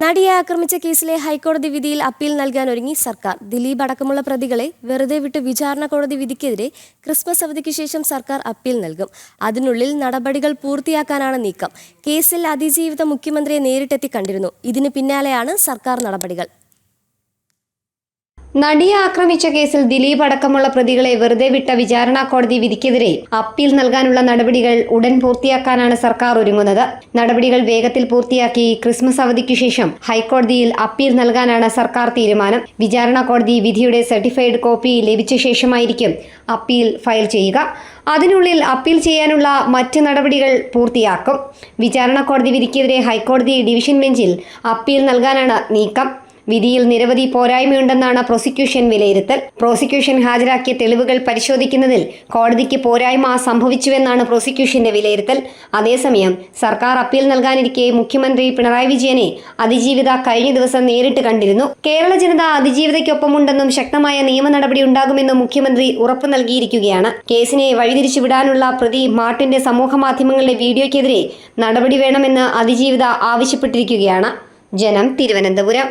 നടിയെ ആക്രമിച്ച കേസിലെ ഹൈക്കോടതി വിധിയിൽ അപ്പീൽ നൽകാൻ ഒരുങ്ങി സർക്കാർ. ദിലീപ് അടക്കമുള്ള പ്രതികളെ വെറുതെ വിട്ട് വിചാരണ കോടതി വിധിക്കെതിരെ ക്രിസ്മസ് അവധിക്ക് ശേഷം സർക്കാർ അപ്പീൽ നൽകും. അതിനുള്ളിൽ നടപടികൾ പൂർത്തിയാക്കാനാണ് നീക്കം. കേസിൽ അതിജീവിത മുഖ്യമന്ത്രിയെ നേരിട്ടെത്തി കണ്ടിരുന്നു. ഇതിന് പിന്നാലെയാണ് സർക്കാർ നടപടികൾ. നടിയെ ആക്രമിച്ച കേസിൽ ദിലീപ് അടക്കമുള്ള പ്രതികളെ വെറുതെ വിട്ട വിചാരണ കോടതി വിധിക്കെതിരെ അപ്പീൽ നൽകാനുള്ള നടപടികൾ ഉടൻ പൂർത്തിയാക്കാനാണ് സർക്കാർ ഒരുങ്ങുന്നത്. നടപടികൾ വേഗത്തിൽ പൂർത്തിയാക്കി ക്രിസ്മസ് അവധിക്ക് ശേഷം ഹൈക്കോടതിയിൽ അപ്പീൽ നൽകാനാണ് സർക്കാർ തീരുമാനം. വിചാരണ കോടതി വിധിയുടെ സർട്ടിഫൈഡ് കോപ്പി ലഭിച്ച ശേഷമായിരിക്കും അപ്പീൽ ഫയൽ ചെയ്യുക. അതിനുള്ളിൽ അപ്പീൽ ചെയ്യാനുള്ള മറ്റ് നടപടികൾ പൂർത്തിയാക്കും. വിചാരണ കോടതി വിധിക്കെതിരെ ഹൈക്കോടതി ഡിവിഷൻ ബെഞ്ചിൽ അപ്പീൽ നൽകാനാണ് നീക്കം. വിധിയിൽ നിരവധി പോരായ്മയുണ്ടെന്നാണ് പ്രോസിക്യൂഷൻ വിലയിരുത്തൽ. പ്രോസിക്യൂഷൻ ഹാജരാക്കിയ തെളിവുകൾ പരിശോധിക്കുന്നതിൽ കോടതിക്ക് പോരായ്മ സംഭവിച്ചുവെന്നാണ് പ്രോസിക്യൂഷന്റെ വിലയിരുത്തൽ. അതേസമയം സർക്കാർ അപ്പീൽ നൽകാനിരിക്കെ മുഖ്യമന്ത്രി പിണറായി വിജയനെ അതിജീവിത കഴിഞ്ഞ ദിവസം നേരിട്ട് കണ്ടിരുന്നു. കേരള ജനത അതിജീവിതയ്ക്കൊപ്പമുണ്ടെന്നും ശക്തമായ നിയമ നടപടി ഉണ്ടാകുമെന്നും മുഖ്യമന്ത്രി ഉറപ്പു നൽകിയിരിക്കുകയാണ്. കേസിനെ വഴിതിരിച്ചുവിടാനുള്ള പ്രതി മാർട്ടിന്റെ സമൂഹ മാധ്യമങ്ങളിലെ വീഡിയോയ്ക്കെതിരെ നടപടി വേണമെന്ന് അതിജീവിത ആവശ്യപ്പെട്ടിരിക്കുകയാണ്. ജനം തിരുവനന്തപുരം.